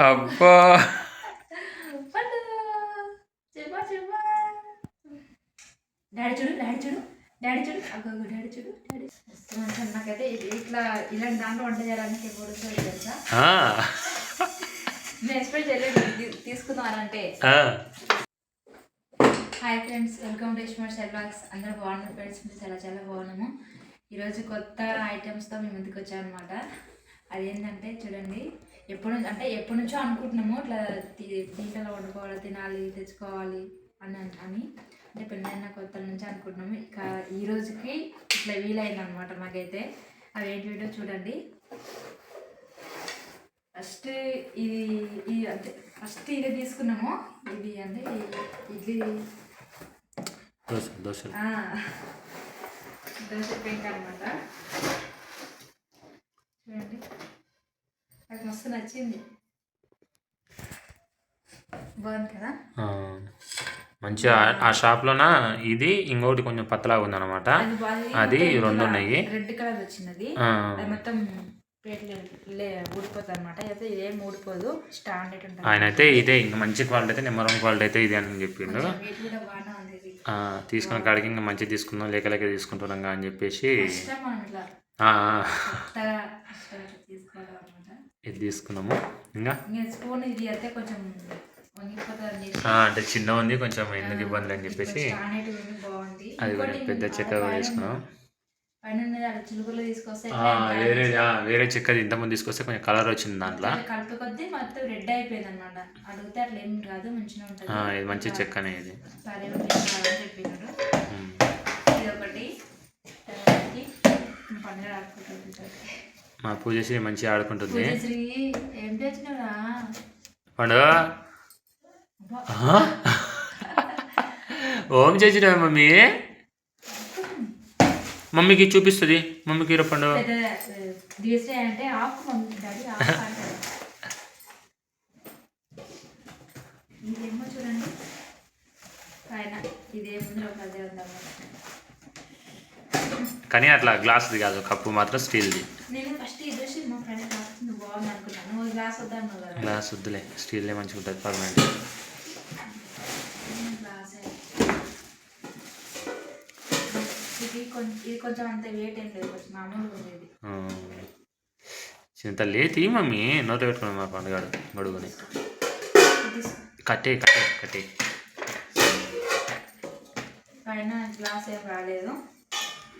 అబ్బా. డాడీ చూడు డాడీ చూడు డాడీ చూడు. అగ్గో డాడీ చూడు డాడీ. నాకైతే ఇట్లా ఇలాంటి దాంట్లో వంట చేయడానికి ఎప్పుడు తెలుసా? నేను ఎక్స్పెక్ట్ చేయలేదు. తీ- తీసుకుందామనంటే. ఆ. హాయ్ ఫ్రెండ్స్ వెల్కమ్ టు ఇష్మర్ సెల్వాక్స్ అందరూ బాగున్నారు ఫ్రెండ్స్? మేము చాలా చాలా బాగున్నాము. ఈరోజు కొత్త ఐటమ్స్తో మేము ముందుకు వచ్చామన్నమాట అదేంటంటే చూడండి ఎప్పటి నుంచి అంటే ఎప్పటి నుంచో అనుకుంటున్నాము ఇట్లా తి- దీంట్లో వండుకోవాలి తినాలి తెచ్చుకోవాలి అని అని. అంటే పెళ్ళైన కొత్త నుంచి అనుకుంటున్నాము. ఇక ఈ రోజుకి ఇట్లా వీలైంది అనమాట మాకైతే. అవి ఏంటి వీడియో చూడండి. ఫస్ట్ ఇది ఇది అంటే ఫస్ట్ ఇది తీసుకున్నాము. ఇది అంటే ఇడ్లీ దోశ దోశ. పెంక్ అనమాట. చూడండి. మస్తు నచ్చింది. బాగుంది కదా? ఆ, మంచిగా ఆ షాప్లోన? ఇది ఇంకోటి కొంచెం పతలాగా ఉందన్నమాట. అది బాగా అది రెండు ఉన్నాయి. రెడ్ కలర్ వచ్చినది మొత్తం అనమాట ఆయన అయితే ఇదే ఇంకా మంచి క్వాలిటీ అయితే నెంబర్ వన్ క్వాలిటీ అయితే ఇదే అని చెప్పిండు. ఉంది తీసుకున్న కాడికి ఇంకా మంచిగా తీసుకుందాం లేక లేక తీసుకుంటున్నాం అని చెప్పేసి. ఇది తీసుకున్నాము. ఇంకా? ఇంకా స్పూన్ ఇది అయితే కొంచెం అంటే చిన్న ఉంది కొంచెం ఎందుకు ఇబ్బంది అని చెప్పేసి అది కొంచెం పెద్ద చెక్క పైన- తీసుకున్నాం వేరే వేరే చెక్కది ఇంతకుముందు తీసుకొస్తే కొంచెం కలర్ వచ్చింది దాంట్లో. రెడ్ అయిపోయింది అనమాట అడిగితే అట్లా ఏం మంచిగా ఉంటుంది. ఆ, ఇది మంచి చెక్కనే ఇది. ఇది ఒకటి పండుగ మా పూజశ్రీ మంచిగా ఆడుకుంటుంది. పండు ఓం చేసిన మమ్మీ? మమ్మీకి చూపిస్తుంది. మమ్మీకి పండు ఇదేమో చూడండి. పైన ఇదేముంది అదే కానీ అట్లా గ్లాస్ది కాదు కప్పు మాత్రం స్టీల్ది. నేను ఫస్ట్ ఇది చూసి మా ఫ్రెండ్ కాస్తుంది బాగుంది అనుకున్నాను నువ్వు గ్లాస్ వద్దన్నావు కదా గ్లాస్ వద్దులే స్టీల్దే మంచిగా ఉంటుంది పర్మనెంట్. చింత లేతి మమ్మీ? నోట్లో పెట్టుకున్నాం మా పండుగాడు గడుగుని కట్టే కట్టే కట్టే. పైన గ్లాస్ ఏం రాలేదు.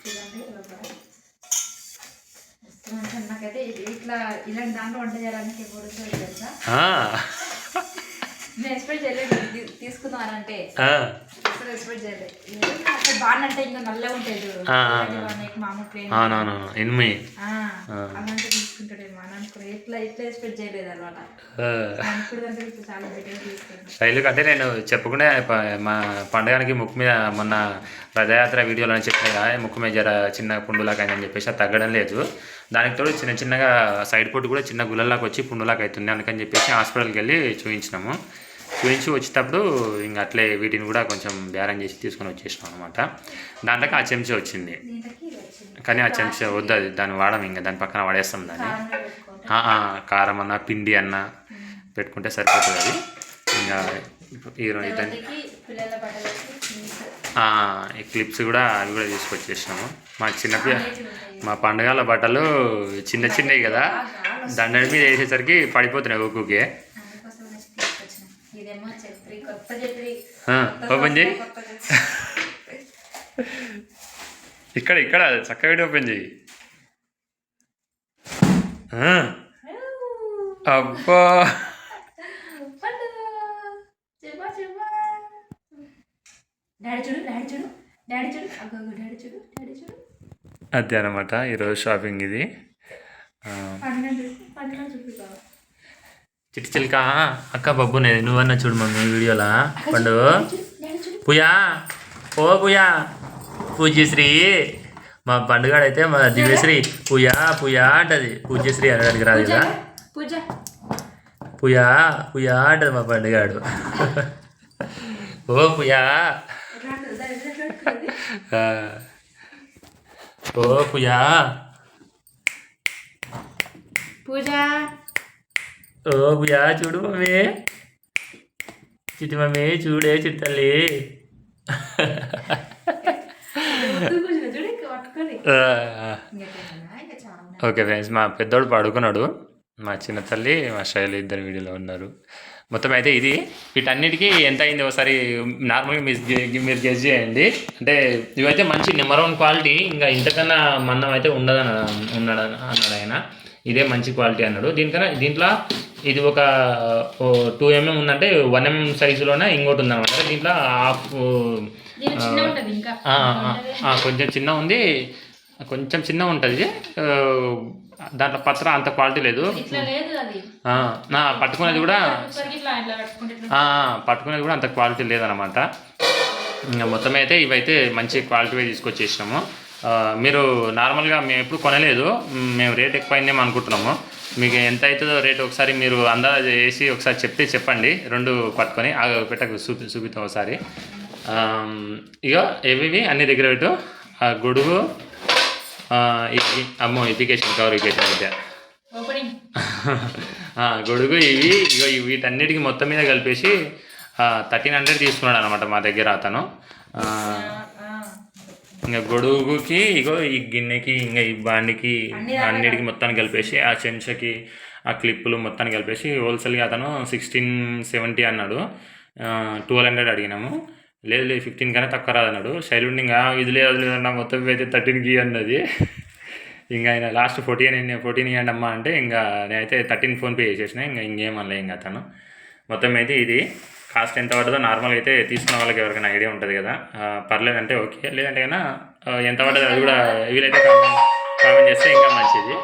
చూడండి లోపల మస్తు మంచిగా ఉంది. నాకైతే ఇట్లా ఇలాంటి దాంట్లో వంట ఎప్పుడు తెలుసా? నేను ఎక్స్పెక్ట్ చేయలేదు తీ- తీసుకుందామనంటే ఆ, అసలు ఎక్స్పెక్ట్ చేయలేదు. ఏదో అసలు బాగుందంటే ఇంకా నల్లగా ఉంటాయి చూడు. ఆ, ఆ, ఇలాంటి వాడికి మామూలు ప్లేన్ అవునవును ఎనిమిది ఆ, అలాంటి తీసుకుంటాడేమో. అని అనుకున్నా. ఇట్లా ఇట్లా ఎక్స్పెక్ట్ చేయలేదు అనమాట. ఆ. ఇప్పుడు కంటే ఇప్పుడు చాలా బెటర్ తీసుకుంటాను శైలు అంటే నేను చెప్పకుండా ప- మా పండగానికి ముక్కు మీద మొన్న రథయాత్ర వీడియోలో చెప్పిన ముక్కు మీద జర చిన్న పుండులాగా అయిందని చెప్పేసి అది తగ్గడం లేదు. దానికి తోడు చిన్న చిన్నగా సైడ్ పొట్టు కూడా చిన్న గుల్లలాగా వచ్చి పుండులాగా అవుతుంది అందుకని చెప్పేసి హాస్పిటల్కి వెళ్ళి చూపించినాము చూపించి వచ్చేటప్పుడు ఇంక అట్లే వీటిని కూడా కొంచెం బేరం చేసి తీసుకొని వచ్చేసినాం అనమాట దాంట్లోకి ఆ చెంచా వచ్చింది. కానీ ఆ చెంచా వద్దు అది దాన్ని వాడం ఇంకా దాని పక్కన వాడేస్తాం దాన్ని. కారం అన్న పిండి అన్న పెట్టుకుంటే సరిపోతుంది అది. ఇంకా ఈ ఈ క్లిప్స్ కూడా అవి కూడా తీసుకొచ్చేసినాము. మా చిన్న మా పండుగల బట్టలు చిన్న చిన్నవి కదా. దండల మీద వేసేసరికి పడిపోతున్నాయి కొత్త ఓపెన్ చేయి. ఇక్కడ ఇక్కడ చక్కగా ఓపెన్ చేయి. అబ్బా. డాడీ చూడు డాడీ చూడు డాడీ చూడు. అగ్గో డాడీ చూడు డాడీ చూడు. అదే అనమాట ఈరోజు షాపింగ్ ఇది. చిట్టి చిలిక అక్క బబ్బు నేను నువ్వన్నా చూడు మమ్మీ వీడియోలా. పండు. పుయా ఓ పుయా పూజ్యశ్రీ. మా పండుగాడైతే మా దివ్యశ్రీ. పుయా పుయా అంటది. పూజ్యశ్రీ అనడానికి రాదు కదా పూజ. పుయా పుయా అంటది మా పండుగాడు. ఓ పుయా ఓ పూజ ఓ చూడు మమ్మీ చిట్టి మమ్మీ చూడే చిట్టల్లి ఓకే ఫ్రెండ్స్ మా పెద్దోడు పడుకున్నాడు. మా చిన్న తల్లి మా శైలి ఇద్దరు వీడియోలో ఉన్నారు. మొత్తం అయితే ఇది. వీటన్నిటికీ ఎంత అయింది ఒకసారి నార్మల్గా మీరు మీరు గెస్ చేయండి. అంటే ఇవైతే మంచి నెంబర్ వన్ క్వాలిటీ ఇంకా ఇంతకన్నా మందం అయితే ఉండదని ఉన్నాడు అన్నాడు ఆయన. ఇదే మంచి క్వాలిటీ అన్నాడు. దీనికన్నా దీంట్లో ఇది ఒక టూ ఎంఎం ఉందంటే వన్ ఎంఎం సైజులోనే ఇంకోటి ఉందన్నమాట. దీంట్లో హాఫ్ కొంచెం చిన్న ఉంది. కొంచెం చిన్న ఉంటుంది. దాంట్లో పత్ర అంత క్వాలిటీ లేదు. నా పట్టుకునేది కూడా పట్టుకునేది కూడా అంత క్వాలిటీ లేదనమాట ఇంకా మొత్తం అయితే ఇవైతే మంచి క్వాలిటీ తీసుకొచ్చేసినాము. మీరు నార్మల్గా మేము ఎప్పుడు కొనలేదు. మేము రేట్ ఎక్కువైందేమో అనుకుంటున్నాము. మీకు ఎంత అవుతుందో రేట్ ఒకసారి మీరు అందాజ వేసి ఒకసారి చెప్తే చెప్పండి. రెండు పట్టుకొని ఆ పెట్టకు చూపి చూపిస్తాం ఒకసారి. ఇగో ఏవివి అన్ని దగ్గర పెట్టు. గొడుగు అమ్మో ఇపికేషన్ కవర్ ఓపెనింగ్ ఆ, గొడుగు ఇవి ఇగో ఇవి వీటన్నిటికి మొత్తం మీద కలిపేసి థర్టీన్ హండ్రెడ్ తీసుకున్నాడు అనమాట మా దగ్గర అతను. ఇంకా గొడుగుకి ఇగో ఈ గిన్నెకి ఇంకా ఈ బాండికి అన్నిటికి మొత్తాన్ని కలిపేసి ఆ చెంచకి ఆ క్లిప్పులు మొత్తాన్ని కలిపేసి హోల్సేల్గా అతను సిక్స్టీన్ సెవెంటీ అన్నాడు. ట్వెల్వ్ హండ్రెడ్ అడిగినాము. లేదు లేదు ఫిఫ్టీన్ కన్నా తక్కువ రాదన్నాడు శైలుండి ఇంకా ఇది లేదు అది లేదన్నా మొత్తం అయితే థర్టీన్కి అన్నది. ఇంకా ఆయన లాస్ట్ ఫోర్టీన్ ఫోర్టీన్ ఇవ్వండి అమ్మా అంటే ఇంకా నేనైతే థర్టీన్ ఫోన్పే చేసేసిన ఇంకా ఇంకేమనలే ఇంకా అతను. మొత్తం అయితే ఇది. కాస్ట్ ఎంత పడ్డదో నార్మల్గా అయితే తీసుకున్న వాళ్ళకి ఎవరికైనా ఐడియా ఉంటుంది కదా. పర్లేదంటే ఓకే. లేదంటే కన్నా ఎంత పడ్డదో అది కూడా వీలైతే కామెంట్ చేస్తే ఇంకా మంచిది.